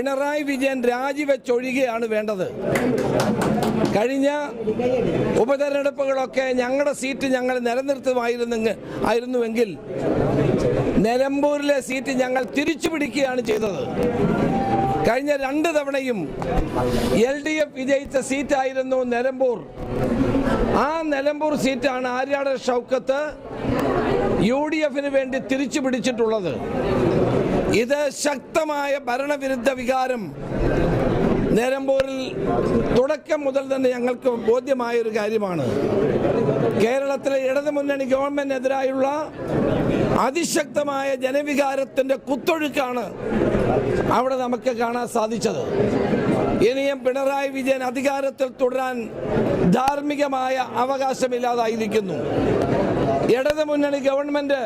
പിണറായി വിജയൻ രാജിവെച്ചൊഴിയുകയാണ് വേണ്ടത്. കഴിഞ്ഞ ഉപതെരഞ്ഞെടുപ്പുകളൊക്കെ ഞങ്ങളുടെ സീറ്റ് ഞങ്ങൾ നിലനിർത്തുമായിരുന്നെങ്കിൽ ആയിരുന്നുവെങ്കിൽ നിലമ്പൂരിലെ സീറ്റ് ഞങ്ങൾ തിരിച്ചു പിടിക്കുകയാണ് ചെയ്തത്. കഴിഞ്ഞ രണ്ട് തവണയും എൽ ഡി എഫ് വിജയിച്ച സീറ്റായിരുന്നു നിലമ്പൂർ. ആ നിലമ്പൂർ സീറ്റാണ് ആര്യാട് ഷൗക്കത്ത് യു ഡി എഫിന് വേണ്ടി തിരിച്ചു പിടിച്ചിട്ടുള്ളത് ഇത് ശക്തമായ ഭരണവിരുദ്ധ വികാരം നിലമ്പൂരിൽ തുടക്കം മുതൽ തന്നെ ഞങ്ങൾക്ക് ബോധ്യമായ ഒരു കാര്യമാണ്. കേരളത്തിലെ ഇടതു മുന്നണി ഗവൺമെന്റിനെതിരായുള്ള അതിശക്തമായ ജനവികാരത്തിന്റെ കുത്തൊഴുക്കാണ് അവിടെ നമുക്ക് കാണാൻ സാധിച്ചത്. ഇനിയും പിണറായി വിജയൻ അധികാരത്തിൽ തുടരാൻ ധാർമ്മികമായ അവകാശമില്ലാതായിരിക്കുന്നു. ഇടതു മുന്നണി ഗവൺമെന്റ്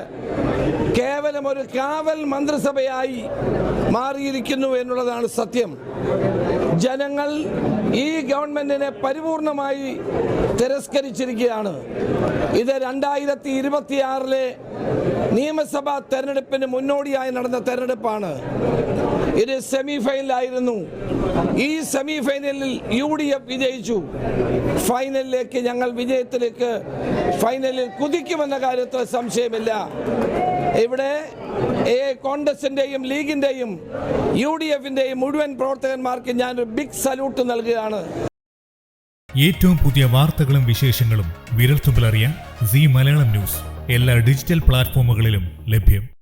കേവലം ഒരു കാവൽ മന്ത്രിസഭയായി മാറിയിരിക്കുന്നു എന്നുള്ളതാണ് സത്യം. ജനങ്ങൾ ഈ ഗവൺമെന്റിനെ പരിപൂർണമായി തിരസ്കരിച്ചിരിക്കുകയാണ്. ഇത് രണ്ടായിരത്തി ഇരുപത്തിയാറിലെ നിയമസഭാ തെരഞ്ഞെടുപ്പിന് മുന്നോടിയായി നടന്ന തെരഞ്ഞെടുപ്പാണ്. ഇത് സെമി ഫൈനലായിരുന്നു ഈ സെമി ഫൈനലിൽ യു ഡി എഫ് വിജയിച്ചു. ഫൈനലിലേക്ക് ഞങ്ങൾ വിജയത്തിലേക്ക് ഫൈനലിൽ കുതിക്കുമെന്ന കാര്യത്തിൽ സംശയമില്ല. ഇവിടെ കോൺഗ്രസിന്റെയും ലീഗിന്റെയും യു ഡി എഫിന്റെയും മുഴുവൻ പ്രവർത്തകന്മാർക്ക് ഞാൻ ഒരു ബിഗ് സല്യൂട്ട് നൽകുകയാണ്. ഏറ്റവും പുതിയ വാർത്തകളും വിശേഷങ്ങളും വിരൽത്തുമ്പിലറിയാൻ സി മലയാളം ന്യൂസ്. എല്ലാ ഡിജിറ്റൽ പ്ലാറ്റ്ഫോമുകളിലും ലഭ്യം.